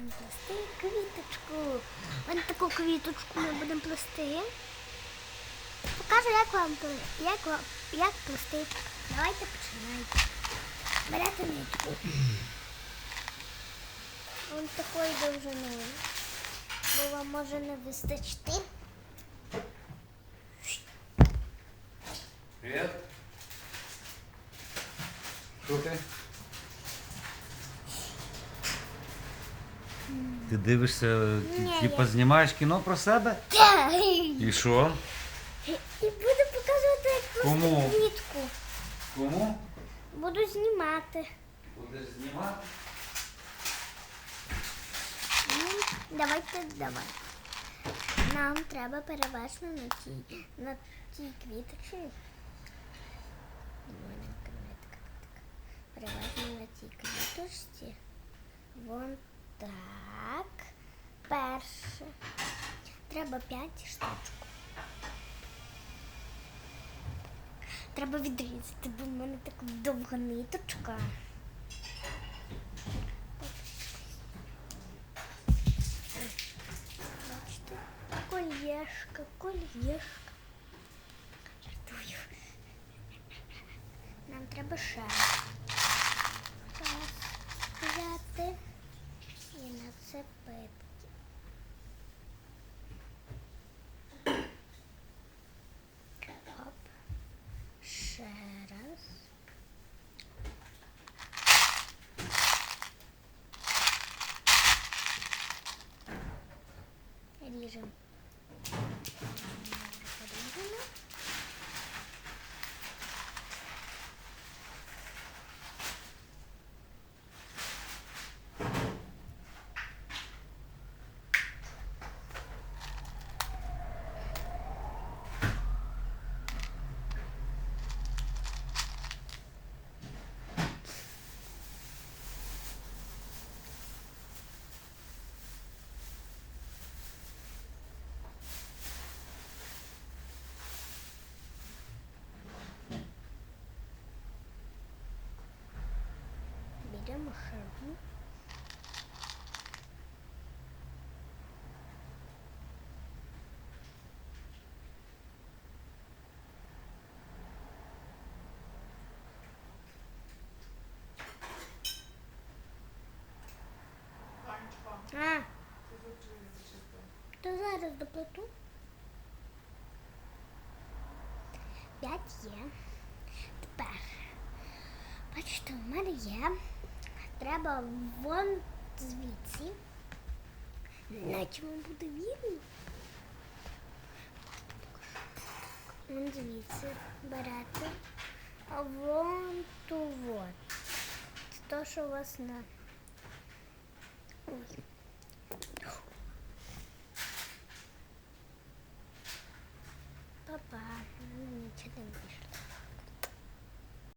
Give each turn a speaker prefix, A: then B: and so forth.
A: будемо плести квіточку. Ось таку квіточку ми будемо плести. Покажу, як вам як, вам- як плести. Давайте починайте. Берете нитку. Ось такої довжини. Бо вам може не вистачити.
B: Привіт. Що ти? Дивишся,
A: Ні,
B: типа знімаєш кіно про себе? І що?
A: І буду показувати, як
B: Кому?
A: квітку.
B: Кому?
A: Буду знімати.
B: Будеш знімати?
A: Ну, давайте давай. Нам треба перевести на тій, на нитка, така. Перевести на тій квіточці. Вон так. Перше. Треба п'ять штучок. Треба відрізати, бо в мене така довга ниточка. Бачите? Кольєшка, кольєшка. Жартую. Нам треба ще раз взяти нацепити. Оп. Ще раз. Ріжемо. Шару. А, то зараз доплату. П'ять є. Тепер. Бачите, у мене є. Треба вон звідси. Наче вам буде видно. Вон звідси берете. А вон ту вон. Це то, що у вас на. Ой.